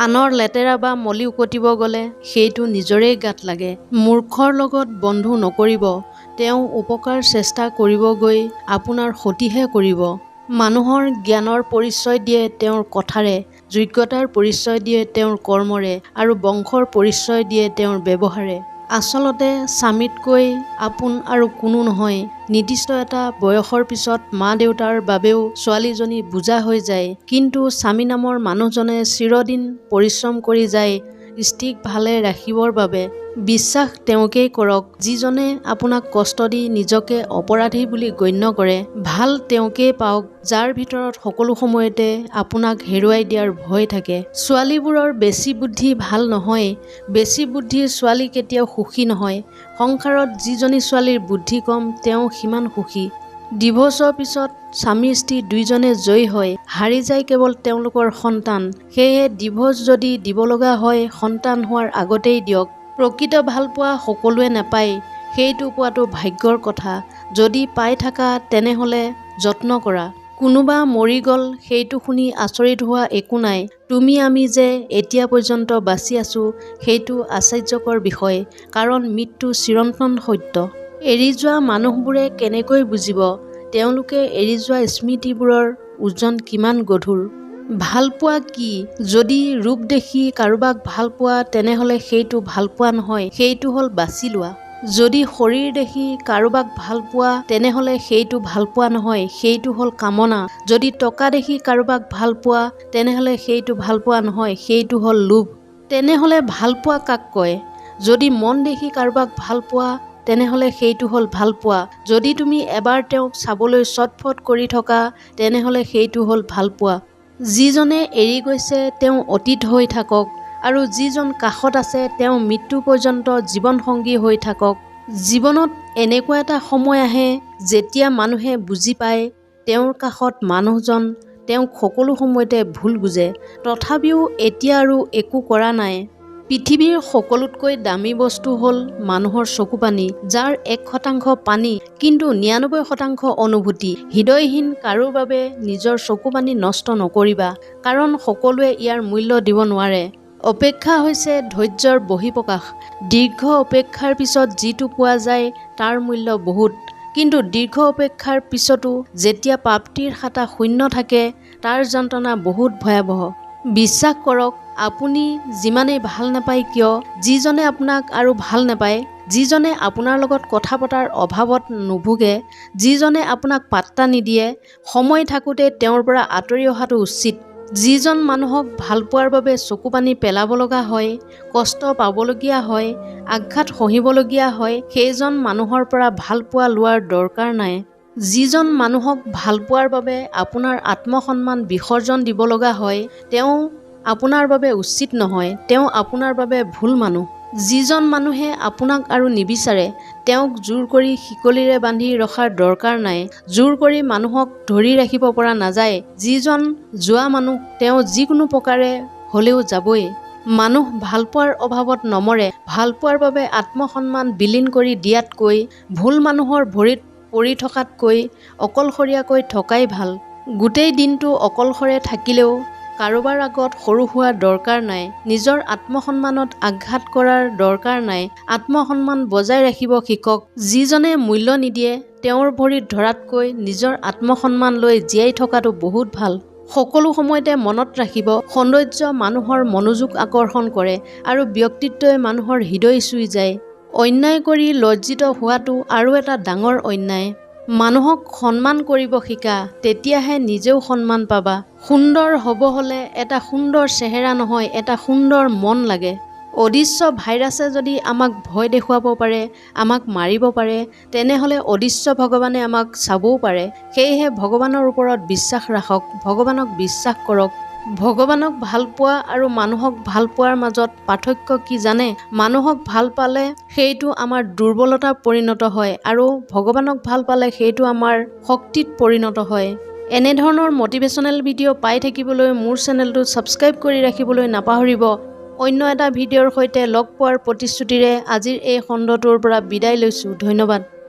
আনৰ লেতেৰা বা মলি উকটিব গ'লে সেইটো নিজৰেই গাত লাগে। মূৰ্খৰ লগত বন্ধু নকৰিব। তেওঁ উপকাৰ চেষ্টা কৰিব গৈ আপোনাৰ ক্ষতিহে কৰিব। মানুহৰ জ্ঞানৰ পৰিচয় দিয়ে তেওঁৰ কথাৰে যোগ্যতাৰ পৰিচয় দিয়ে তেওঁৰ কৰ্মৰে আৰু বংশৰ পৰিচয় দিয়ে তেওঁৰ ব্যৱহাৰে। আচলতে স্বামীতকৈ আপোন আৰু কোনো নহয়। নিৰ্দিষ্ট এটা বয়সৰ পিছত মা দেউতাৰ বাবেও ছোৱালীজনী বুজা হৈ যায়। কিন্তু স্বামী নামৰ মানুহজনে চিৰদিন পৰিশ্ৰম কৰি যায়। স্ত্ৰীক ভালে ৰাখিবৰ বাবে বিশ্বাস তেওঁকেই কৰক। যিজনে আপোনাক কষ্ট দি নিজকে অপৰাধী বুলি গণ্য কৰে ভাল তেওঁকেই পাওক যাৰ ভিতৰত সকলো সময়তে আপোনাক হেৰুৱাই দিয়াৰ ভয় থাকে। ছোৱালীবোৰৰ বেছি বুদ্ধি ভাল নহয় বেছি বুদ্ধিৰ ছোৱালী কেতিয়াও সুখী নহয়। সংসাৰত যিজনী ছোৱালীৰ বুদ্ধি কম তেওঁ সিমান সুখী। ডিভোৰ্চৰ পিছত স্বামী স্ত্ৰী দুয়োজনে জয়ী হয় হাৰি যায় কেৱল তেওঁলোকৰ সন্তান। সেয়েহে ডিভোৰ্চ যদি দিব লগা হয় সন্তান হোৱাৰ আগতেই দিয়ক। প্ৰকৃত ভালপোৱা সকলোৱে নাপায় সেইটো পোৱাটো ভাগ্যৰ কথা। যদি পাই থাকা তেনেহ'লে যত্ন কৰা। কোনোবা মৰি গ'ল সেইটো শুনি আচৰিত হোৱা একো নাই। তুমি আমি যে এতিয়া পৰ্যন্ত বাচি আছোঁ সেইটো আশ্চৰ্যকৰ বিষয় কাৰণ মৃত্যু চিৰন্তন সত্য। এৰি যোৱা মানুহবোৰে কেনেকৈ বুজিব? তেওঁলোকে এৰি যোৱা স্মৃতিবোৰৰ ওজন কিমান গধুৰ? ভালপোৱা কি? যদি ৰূপ দেখি কাৰোবাক ভাল পোৱা তেনেহ'লে সেইটো ভালপোৱা নহয় সেইটো হ'ল বাছি লোৱা। যদি শৰীৰ দেখি কাৰোবাক ভাল পোৱা তেনেহ'লে সেইটো ভালপোৱা নহয় সেইটো হ'ল কামনা। যদি টকা দেখি কাৰোবাক ভাল পোৱা তেনেহ'লে সেইটো ভালপোৱা নহয় সেইটো হ'ল লোভ। তেনেহ'লে ভালপোৱা কাক কয়? যদি মন দেখি কাৰোবাক ভাল পোৱা তেনেহ'লে সেইটো হ'ল ভালপোৱা যদি তুমি এবাৰ তেওঁক চাবলৈ চটফট কৰি থকা তেনেহ'লে সেইটো হ'ল ভালপোৱা যিজনে এৰি গৈছে তেওঁ অতীত হৈ থাকক। আৰু যিজন কাষত আছে তেওঁ মৃত্যু পৰ্যন্ত জীৱনসংগী হৈ থাকক। জীৱনত এনেকুৱা এটা সময় আহে যেতিয়া মানুহে বুজি পায় তেওঁৰ কাষত মানুহজন তেওঁক সকলো সময়তে ভুল বুজে। তথাপিও এতিয়া আৰু একো কৰা নাই। পৃথিৱীৰ সকলোতকৈ দামী বস্তু হ'ল মানুহৰ চকুপানী যাৰ এক শতাংশ পানী কিন্তু নিৰানব্বৈ শতাংশ অনুভূতি। হৃদয়হীন কাৰোৰ বাবে নিজৰ চকুপানী নষ্ট নকৰিবা কাৰণ সকলোৱে ইয়াৰ মূল্য দিব নোৱাৰে। অপেক্ষা হৈছে ধৈৰ্যৰ বহিঃপ্ৰকাশ। দীৰ্ঘ অপেক্ষাৰ পিছত যিটো পোৱা যায় তাৰ মূল্য বহুত। কিন্তু দীৰ্ঘ অপেক্ষাৰ পিছতো যেতিয়া প্ৰাপ্তিৰ খাতা শূন্য থাকে তাৰ যন্ত্ৰণা বহুত ভয়াৱহ। বিশ্বাস কৰক আপুনি যিমানেই ভাল নাপায় কিয় যিজনে আপোনাক আৰু ভাল নাপায় যিজনে আপোনাৰ লগত কথা পতাৰ অভাৱত নুভোগে যিজনে আপোনাক পাত্তা নিদিয়ে সময় থাকোঁতে তেওঁৰ পৰা আঁতৰি অহাটো উচিত। যিজন মানুহক ভাল পোৱাৰ বাবে চকুপানী পেলাব লগা হয় কষ্ট পাবলগীয়া হয় আঘাত সহিবলগীয়া হয় সেইজন মানুহৰ পৰা ভাল পোৱা লোৱাৰ দৰকাৰ নাই। যিজন মানুহক ভাল পোৱাৰ বাবে আপোনাৰ আত্মসন্মান বিসৰ্জন দিব লগা হয় তেওঁ আপোনাৰ বাবে উচিত নহয় তেওঁ আপোনাৰ বাবে ভুল মানুহ। যিজন মানুহে আপোনাক আৰু নিবিচাৰে তেওঁক জোৰ কৰি শিকলিৰে বান্ধি ৰখাৰ দৰকাৰ নাই জোৰ কৰি মানুহক ধৰি ৰাখিব পৰা নাযায়। যিজন যোৱা মানুহ তেওঁ যিকোনো প্ৰকাৰে হ'লেও যাবই। মানুহ ভালপোৱাৰ অভাৱত নমৰে ভালপোৱাৰ বাবে আত্মসন্মান বিলীন কৰি দিয়াতকৈ ভুল মানুহৰ ভৰিত পৰি থকাতকৈ অকলশৰীয়াকৈ থকাই ভাল। গোটেই দিনটো অকলশৰে থাকিলেও কাৰোবাৰ আগত সৰু হোৱাৰ দৰকাৰ নাই নিজৰ আত্মসন্মানত আঘাত কৰাৰ দৰকাৰ নাই। আত্মসন্মান বজাই ৰাখিব শিকক। যিজনে মূল্য নিদিয়ে তেওঁৰ ভৰিত ধৰাতকৈ নিজৰ আত্মসন্মান লৈ জীয়াই থকাটো বহুত ভাল। সকলো সময়তে মনত ৰাখিব সৌন্দৰ্য মানুহৰ মনোযোগ আকৰ্ষণ কৰে আৰু ব্যক্তিত্বই মানুহৰ হৃদয় চুই যায়। অন্যায় কৰি লজ্জিত হোৱাটো আৰু এটা ডাঙৰ অন্যায়। মানুহক সন্মান কৰিব শিকা তেতিয়াহে নিজেও সন্মান পাবা। সুন্দৰ হ'ব হ'লে এটা সুন্দৰ চেহেৰা নহয় এটা সুন্দৰ মন লাগে। অদৃশ্য ভাইৰাছে যদি আমাক ভয় দেখুৱাব পাৰে আমাক মাৰিব পাৰে তেনেহ'লে অদৃশ্য ভগৱানে আমাক চাবও পাৰে। সেয়েহে ভগৱানৰ ওপৰত বিশ্বাস ৰাখক ভগৱানক বিশ্বাস কৰক। ভগৱানক ভাল পোৱা আৰু মানুহক ভাল পোৱাৰ মাজত পাৰ্থক্য কি জানে? মানুহক ভাল পালে সেইটো আমাৰ দুৰ্বলতাত পৰিণত হয় আৰু ভগৱানক ভাল পালে সেইটো আমাৰ শক্তিত পৰিণত হয়। এনেধৰণৰ মটিভেশ্যনেল ভিডিঅ' পাই থাকিবলৈ মোৰ চেনেলটো ছাবস্ক্ৰাইব কৰি ৰাখিবলৈ নাপাহৰিব। অন্য এটা ভিডিঅ'ৰ সৈতে লগ পোৱাৰ প্ৰতিশ্ৰুতিৰে আজিৰ এই খণ্ডটোৰ পৰা বিদায় লৈছোঁ। ধন্যবাদ।